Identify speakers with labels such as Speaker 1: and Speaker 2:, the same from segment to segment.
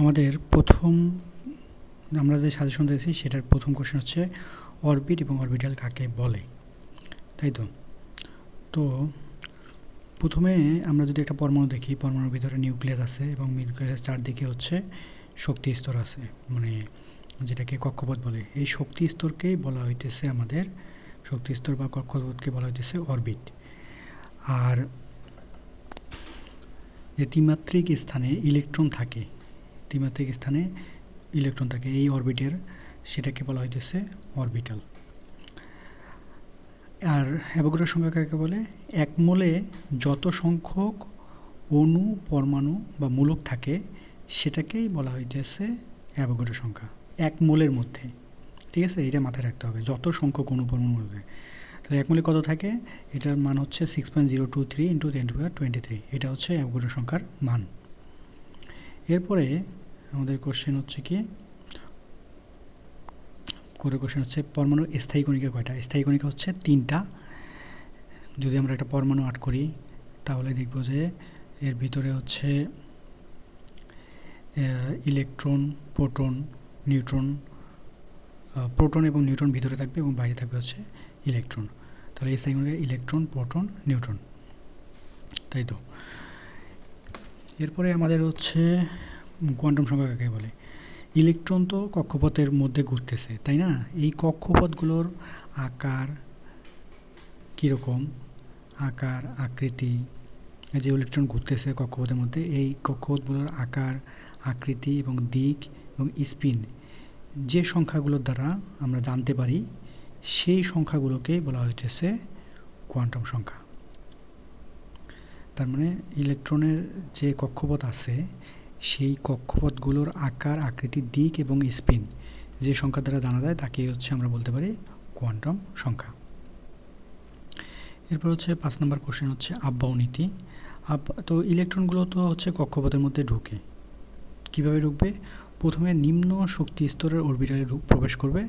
Speaker 1: আমাদের প্রথম, আমরা যে সাজেশন দিয়েছি, সেটার প্রথম কোশ্চেন হচ্ছে অরবিট এবং অরবিটাল কাকে বলে? তাই তো? তো প্রথমে আমরা যদি একটা পরমাণু দেখি, পরমাণুর ভিতরে নিউক্লিয়াস আছে এবং নিউক্লিয়াসের চারদিকে হচ্ছে শক্তি স্তর আছে মানে যেটাকে কক্ষপথ বলে। এই শক্তি স্তরকেই বলা হইতেছে আমাদের, শক্তি স্তর বা কক্ষপথকে বলা হইতেছে অরবিট আর যে ত্রিমাত্রিক স্থানে ইলেকট্রন থাকে ত্রিমাত্রিক স্থানে ইলেকট্রন থাকে। এই অরবিটের সেটাকে বলা হইতেছে অরবিটাল আর অ্যাভোগাড্রোর সংখ্যা কাকে বলে? এক মোলে যত সংখ্যক অণু, পরমাণু বা মূলক থাকে, সেটাকেই বলা হইতেছে অ্যাভোগাড্রো সংখ্যা। এক মোলের মধ্যে। ঠিক আছে? এটা মাথায় রাখতে হবে। যত সংখ্যক অণু, পরমাণু হবে তাহলে এক মোলে কত থাকে? এটার মান হচ্ছে six point zero two three into ten to twenty three এটা হচ্ছে অ্যাভোগাড্রো সংখ্যার মান। এরপরে আমাদের কোশ্চেন হচ্ছে কি? করে কোশ্চেন হচ্ছে পরমাণুর স্থায়ী কণিকা কয়টা? স্থায়ী কণিকা হচ্ছে তিনটা। যদি আমরা একটা পরমাণু আট করি, তাহলে দেখব যে এর ভিতরে হচ্ছে ইলেকট্রন, প্রোটন, নিউট্রন প্রোটন এবং নিউট্রন ভিতরে থাকবে এবং বাইরে থাকবে হচ্ছে ইলেকট্রন। তাহলে এই কণিকা ইলেকট্রন, প্রোটন, নিউট্রন। তাই তো? এরপরে আমাদের হচ্ছে কোয়ান্টাম সংখ্যা কাকে বলে? ইলেকট্রন তো কক্ষপথের মধ্যে ঘুরতেছে, তাই না? এই কক্ষপথগুলোর আকার কীরকম? আকার, আকৃতি যে ইলেকট্রন ঘুরতেছে কক্ষপথের মধ্যে, এই কক্ষপথগুলোর আকার, আকৃতি এবং দিক এবং স্পিন, যে সংখ্যাগুলোর দ্বারা আমরা জানতে পারি, সেই সংখ্যাগুলোকে বলা হইতেছে কোয়ান্টাম সংখ্যা। তার মানে ইলেকট্রনের যে কক্ষপথ আছে সেই কক্ষপথগুলোর আকার আকৃতির দিক এবং স্পিন যে সংখ্যা দ্বারা জানা যায়, তাকে হচ্ছে আমরা বলতে পারি কোয়ান্টাম সংখ্যা। এরপর হচ্ছে পাঁচ নম্বর কোশ্চেন হচ্ছে আব্বাও নীতি তো ইলেকট্রনগুলো তো হচ্ছে কক্ষপথের মধ্যে ঢুকে। কীভাবে ঢুকবে? প্রথমে নিম্ন শক্তি স্তরের অরবিটালে প্রবেশ করবে।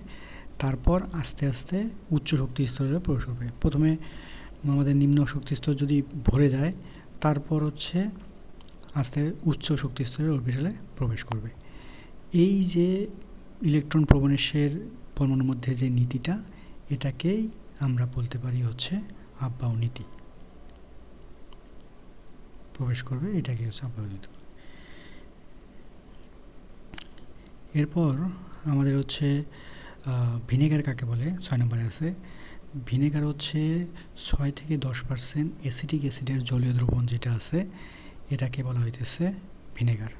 Speaker 1: তারপর আস্তে আস্তে উচ্চ শক্তি স্তরে প্রবেশ করবে। প্রথমে আমাদের নিম্ন শক্তি স্তর যদি ভরে যায়, তারপর হচ্ছে আস্তে উচ্চ শক্তি স্তরের অরবিটালে প্রবেশ করবে। এই যে ইলেকট্রন প্রবণেশের পরমাণুর মধ্যে যে নীতিটা, এটাকেই আমরা বলতে পারি হচ্ছে আব্বাও নীতি। প্রবেশ করবে, এটাকে হচ্ছে আব্বাও নীতি। এরপর আমাদের হচ্ছে ভিনেগার কাকে বলে? ছয় নম্বরে আছে। ভিনেগার হচ্ছে ছয় থেকে দশ পার্সেন্ট অ্যাসিটিক অ্যাসিডের জলীয় দ্রবণ যেটা আছে এটাকে বলা হইতেছে ভিনেগার।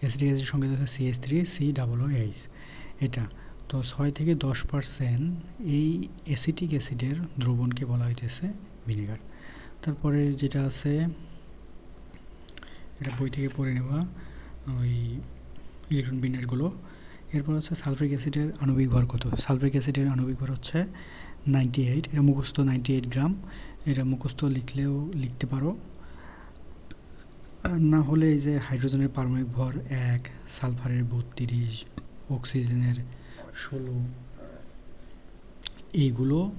Speaker 1: অ্যাসিড সঙ্গে আছে CS three, C double O H. এটা, তো ছয় থেকে দশ পার্সেন্ট এই অ্যাসিটিক অ্যাসিডের দ্রবণকে বলা হইতেছে ভিনেগার। তারপরে যেটা আছে, এটা বই থেকে পড়ে নেওয়া ওই ইলেকট্রন বিন্যাসগুলো। এরপর হচ্ছে সালফ্রিক অ্যাসিডের আণবিক ভর কত? সালফ্রিক অ্যাসিডের আণবিক ভর হচ্ছে নাইনটি এইট এটা মুখস্থ নাইনটি এইট গ্রাম। এটা মুখস্থ লিখলেও লিখতে পারো। না হলে এই যে হাইড্রোজেনের পারমাণবিক ভর এক, সালফারের বত্রিশ, অক্সিজেনের ষোলো, এইগুলো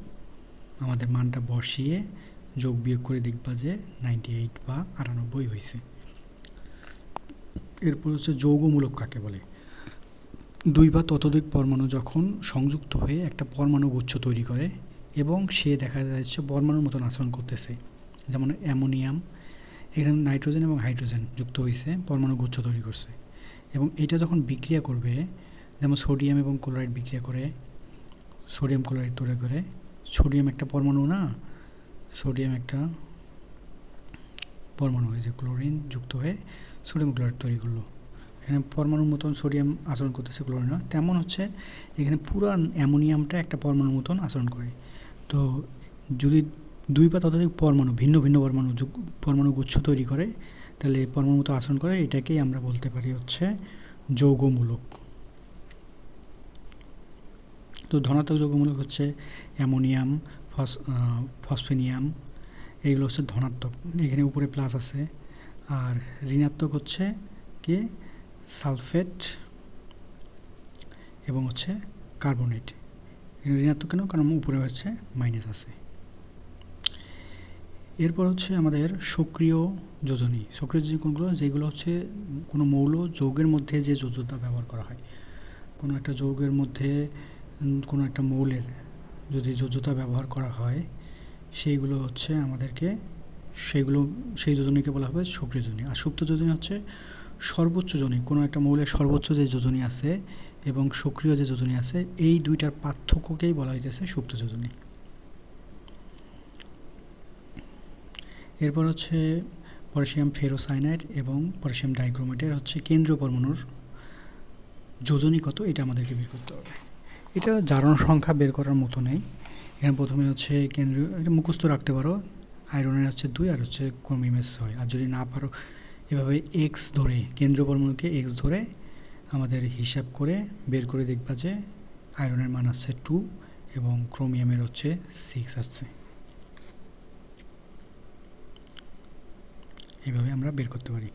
Speaker 1: আমাদের মানটা বসিয়ে যোগ বিয়োগ করে দেখবা যে নাইনটি এইট বা আটানব্বই হয়েছে এরপর হচ্ছে যৌগমূলক কাকে বলে? দুই বা ততোধিক পরমাণু যখন সংযুক্ত হয়ে একটা পরমাণু গুচ্ছ তৈরি করে এবং সে দেখা যাচ্ছে পরমাণুর মতন আচরণ করতেছে, যেমন অ্যামোনিয়াম, এখানে নাইট্রোজেন এবং হাইড্রোজেন যুক্ত হয়েছে পরমাণু গুচ্ছ তৈরি করছে। এবং এটা যখন বিক্রিয়া করবে, যেমন সোডিয়াম এবং ক্লোরাইড বিক্রিয়া করে, সোডিয়াম ক্লোরাইড তৈরি করে, সোডিয়াম একটা পরমাণু না, সোডিয়াম একটা পরমাণু হয়েছে ক্লোরিন যুক্ত হয়ে সোডিয়াম ক্লোরাইড তৈরি করল। এখানে পরমাণুর মতন সোডিয়াম আচরণ করতেছে ক্লোরিন তেমন হচ্ছে এখানে পুরো অ্যামোনিয়ামটা একটা পরমাণুর মতন আচরণ করে। তো যদি দুই বা ততোধিক পরমাণু, ভিন্ন ভিন্ন পরমাণু পরমাণু গুচ্ছ তৈরি করে, তাহলে পরমাণু মতো আচরণ করে, এটাকেই আমরা বলতে পারি হচ্ছে যৌগমূলক। তো ধনাত্মক যৌগমূলক হচ্ছে অ্যামোনিয়াম, ফস ফসফেনিয়াম এইগুলো হচ্ছে ধনাত্মক। এখানে উপরে প্লাস আছে। আর ঋণাত্মক হচ্ছে কি? সালফেট এবং হচ্ছে কার্বনেট। ঋণাত্মক কেন? কারণ উপরে হচ্ছে মাইনাস আছে। এরপর হচ্ছে আমাদের সক্রিয় যোজনী। সক্রিয় যোজনী কোনগুলো? যেগুলো হচ্ছে কোনো মৌল যৌগের মধ্যে যে যোজ্যতা ব্যবহার করা হয়। কোনো একটা যৌগের মধ্যে কোনো একটা মৌলের যদি যোজ্যতা ব্যবহার করা হয়, সেইগুলো হচ্ছে আমাদেরকে, সেগুলো, সেই যোজনীকে বলা হবে সক্রিয় যোজনী। আর সুপ্ত যোজনী হচ্ছে সর্বোচ্চ যোজনী, কোনো একটা মৌলের সর্বোচ্চ যে যোজনী আছে এবং সক্রিয় যে যোজনী আছে, এই দুইটার পার্থক্যকেই বলা হইতেছে সুপ্ত যোজনী। এরপর হচ্ছে পটাশিয়াম ফেরোসাইনাইড এবং পটাশিয়াম ডাইক্রোমেটের হচ্ছে কেন্দ্রীয় পরমাণুর যোজনী কত, এটা আমাদেরকে বের করতে হবে। এটা জারণ সংখ্যা বের করার মতো নেই। এখানে প্রথমে হচ্ছে কেন্দ্রীয়, এটা মুখস্থ রাখতে পারো। আয়রনের হচ্ছে দুই আর হচ্ছে ক্রোমিয়ামের ছয়। আর যদি না পারো এভাবে এক্স ধরে, কেন্দ্র পরমাণুকে এক্স ধরে আমাদের হিসাব করে বের করে দেখবা যে আয়রনের মান আসছে টু এবং ক্রোমিয়ামের হচ্ছে সিক্স আসছে। এভাবে আমরা বের করতে পারি।